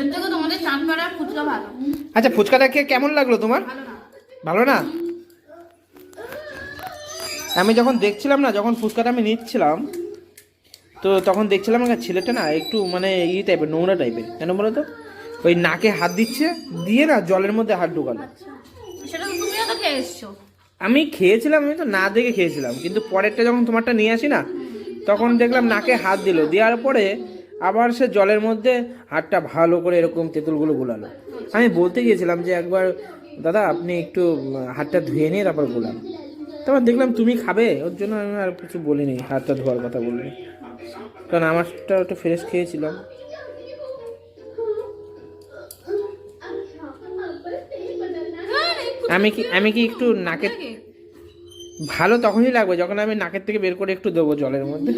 এর থেকে তোমাদের চাঁদপাড়ার ফুচকা ভালো। আচ্ছা ফুচকাটা খেয়ে কেমন লাগল তোমার? ভালো না। আমি যখন দেখছিলাম না যখন ফুচকাটা আমি নিচ্ছিলাম তো তখন দেখছিলাম একটা ছেলেটা না একটু মানে ই টাইপের নোংরা টাইপের কেন বলো তো? ওই নাকে হাত দিচ্ছে দিয়ে না জলের মধ্যে হাত ঢুকালো। আচ্ছা। আমি খেয়েছিলাম আমি তো না দেখে খেয়েছিলাম। কিন্তু পরেরটা যখন তোমারটা নিয়ে আসি না তখন দেখলাম নাকে হাত দিল। দেওয়ার পরে আবার সে জলের মধ্যে হাতটা ভালো করে এরকম তেঁতুলগুলো গোলালো। আমি বলতে গিয়েছিলাম যে একবার, দাদা, আপনি একটু হাতটা ধুয়ে নিয়ে তারপর গোলাম তারপর দেখলাম তুমি খাবে, ওর জন্য আমি আর কিছু বলিনি, হাতটা ধোয়ার কথা বলিনি। কারণ আমারটা একটু ফ্রেশ খেয়েছিলাম। আমি কি আমি কি একটু নাকের, ভালো তখনই লাগবে যখন আমি নাকের থেকে বের করে একটু দেবো জলের মধ্যে।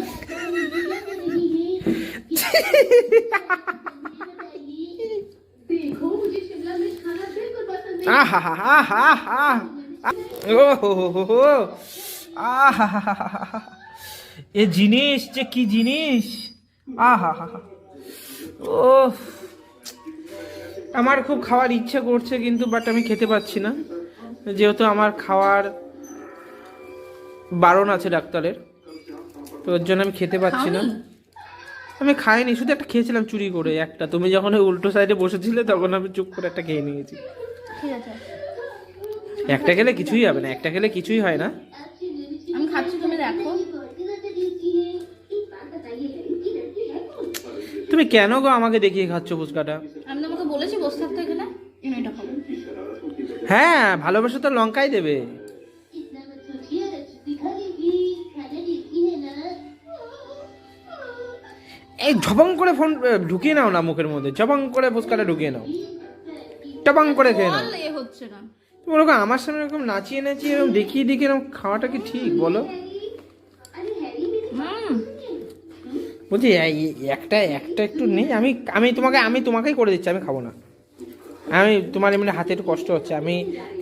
এ জিনিস, যে কি জিনিস? আহা ও আমার খুব খাওয়ার ইচ্ছে করছে কিন্তু বাট আমি খেতে পাচ্ছি না। যেহেতু আমার খাওয়ার বারণ আছে ডাক্তারের, তো ওর জন্য আমি খেতে পাচ্ছি না? আমি খাইনি শুধু একটা খেয়েছিলাম চুরি করে একটা। তুমি যখন ওই উল্টো সাইডে বসেছিলে তখন আমি চুপ করে একটা খেয়ে নিয়েছি। ঠিক আছে। একটা খেলে কিছুই হবে না একটা খেলে কিছুই হয় না। আমি খাচ্ছি তুমি দেখো। তুমি কেন গো আমাকে দেখিয়ে খাচ্ছ ফুচকাটা? আমি তোমাকে বলেছি বসে থাকতে এখানে। এটা খাব হ্যাঁ ভালোবাসা তো লঙ্কাই দেবে। এই ঝবং করে ফোন ঢুকিয়ে নাও না মুখের মধ্যে। ঝবং করে ফুচকাটা ঢুকিয়ে নাও। টবাং করে খেয়ে নাও। হচ্ছে না। তুমি ওরকম আমার সামনে এরকম নাচিয়ে নাচিয়ে এরকম দেখিয়ে দেখিয়ে এরকম খাওয়াটা কি ঠিক বলো? বলছি একটা একটা একটু নেই। আমি আমি তোমাকে আমি তোমাকেই করে দিচ্ছি আমি খাব না। আমি তোমার এমনি হাতে একটু কষ্ট হচ্ছে। আমি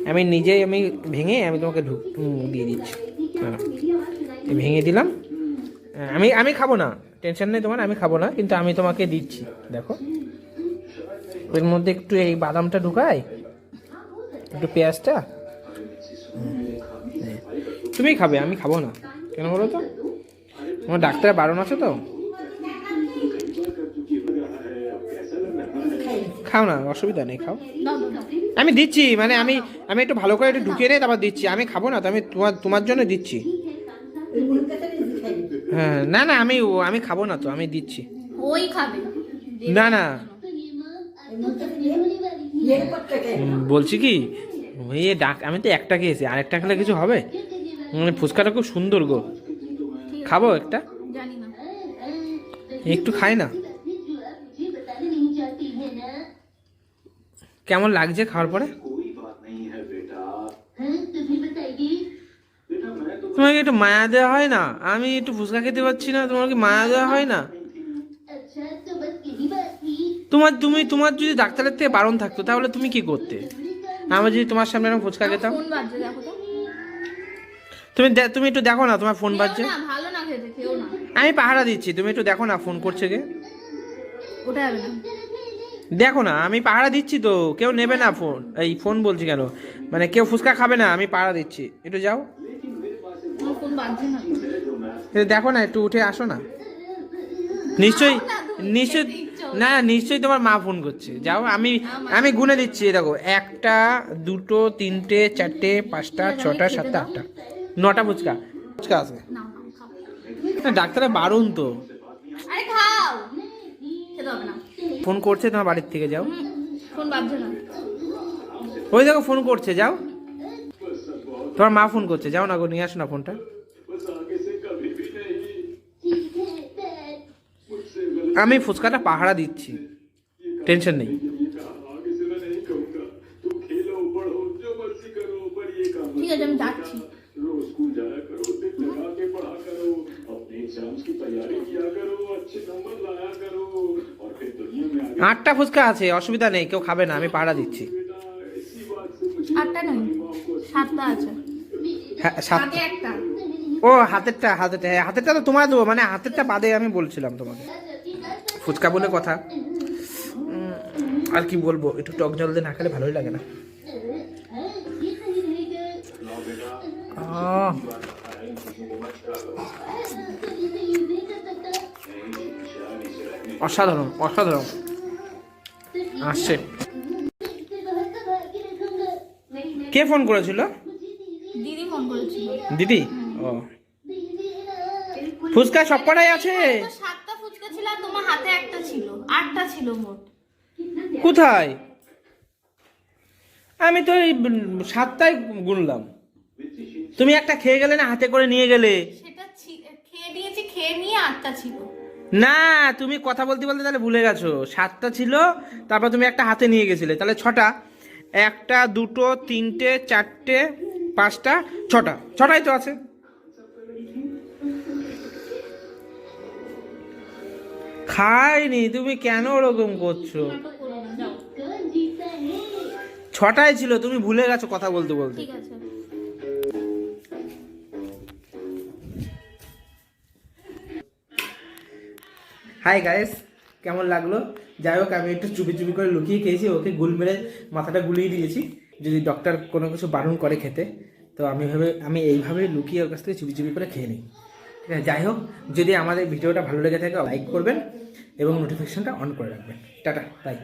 আমি নিজেই আমি ভেঙে আমি তোমাকে ঢুক দিয়ে দিচ্ছি। নাও। ভেঙে দিলাম। আমি আমি খাব না। টেনশন নেই তোমার, আমি খাব না, কিন্তু আমি তোমাকে দিচ্ছি। দেখো। এর মধ্যে একটু এই বাদামটা ঢুকাই। একটু পেঁয়াজটা। তুমিই খাবে, আমি খাব না। কেন বলো তো? আমার ডাক্তারের বারণ আছে তো? খাও না, অসুবিধা নেই, খাও। আমি দিচ্ছি মানে আমি আমি একটু ভালো করে একটু ঢুকিয়ে নেই তারপর দিচ্ছি। আমি খাব না, তো আমি তোমার তোমার জন্য দিচ্ছি। হ্যাঁ না না আমি ও- আমি খাব না তো আমি দিচ্ছি। ওই খাবে। না না। বলছি কি ওই ডাক আমি তো একটা খেয়েছি আর একটা খেলে কিছু হবে? মানে ফুচকাটা খুব সুন্দর গো। খাব একটা? একটু খাই না। কেমন লাগছে খাওয়ার পরে? তোমাকে একটু মায়া দেওয়া হয় না? আমি একটু ফুচকা খেতে পারছি না তোমার কি মায়া দেওয়া হয় না? তোমার তুমি তোমার যদি ডাক্তারের থেকে বারণ থাকতো তাহলে তুমি কি করতে? আমার যদি তোমার সামনে এরকম ফুচকা খেতাম। তুমি তুমি একটু দেখো না তোমার ফোন বাজছে? আমি পাহারা দিচ্ছি তুমি একটু দেখো না ফোন করছে কে? দেখো না আমি পাহারা দিচ্ছি তো কেউ নেবে না ফোন এই ফোন বলছি কেন? মানে কেউ ফুচকা খাবে না আমি পাহারা দিচ্ছি। একটু যাও আমার ফোন বাজছে না একটু দেখো না একটু উঠে আসো না। নিশ্চয়ই নিশ্চয় না নিশ্চয়ই তোমার মা ফোন করছে। যাও আমি আমি গুনে দিচ্ছি দেখো একটা দুটো তিনটে চারটে পাঁচটা ছটা সাতটা আটটা নটা ফুচকা। ফুচকা আছে। না না খাও বারণ তো। ফোন করছে তোমার বাড়ির থেকে যাও। ফোন বাজছে না। ওই দেখো ফোন করছে যাও। তোমার মা ফোন করছে যাও না গো নিয়ে আসো না ফোনটা। আমি ফুচকাটা পাহারা দিচ্ছি। টেনশন নেই। ঠিক আছে আমি যাচ্ছি। আটটা ফুচকা আছে অসুবিধা নেই কেউ খাবে না আমি পাহারা দিচ্ছি। আটটা নয় সাতটা আছে হ্যাঁ সাত হাতে একটা ও হাতেরটা হাতেরটা হ্যাঁ হাতেরটা তো তোমায় দেবো মানে হাতেরটা বাদে আমি বলছিলাম তোমাকে। ফুচকা বলে কথা। আর কি বলব একটু টক জল দিয়ে না খেলে ভালোই লাগে না। অসাধারণ অসাধারণ। আসছে। কে ফোন করেছিল? ফোন করেছিল। দিদি? ও। ফুচকা সব কটাই আছে সাতটা ফুচকা ছিল আর তোমার হাতে একটা ছিল আটটা ছিল মোট। কোথায়? আমি তো এই সাতটাই গুনলাম। তুমি একটা খেয়ে গেলে না হাতে করে নিয়ে গেলে? সেটা খেয়ে নিয়েছি খেয়ে নিয়ে আটটা ছিল। না তুমি কথা বলতে বলতে তাহলে ভুলে গেছো। সাতটা ছিল তারপর তুমি একটা হাতে নিয়ে গেছিলে। তাহলে ছটা। একটা দুটো তিনটে চারটে পাঁচটা ছটা। ছটাই তো আছে। খাইনি তুমি কেন ওরকম করছ। ছটাই ছিল তুমি ভুলে গেছো কথা বলতে বলতে। হাই গাইস কেমন লাগল? যাই হোক আমি একটু চুপি চুপি করে লুকিয়ে খেয়েছি ওকে গুল মেরে মাথাটা গুলিয়ে দিয়েছি। যদি ডক্টর কোনো কিছু বারণ করে খেতে, তো আমি ভেবে, আমি এইভাবে লুকিয়ে ওর কাছ থেকে চুপি চুপি করে খেয়ে নিই। ঠিক আছে? যাই হোক, যদি আমাদের ভিডিওটা ভালো লেগে থাকে লাইক করবেন এবং নোটিফিকেশানটা অন করে রাখবেন। Tata bye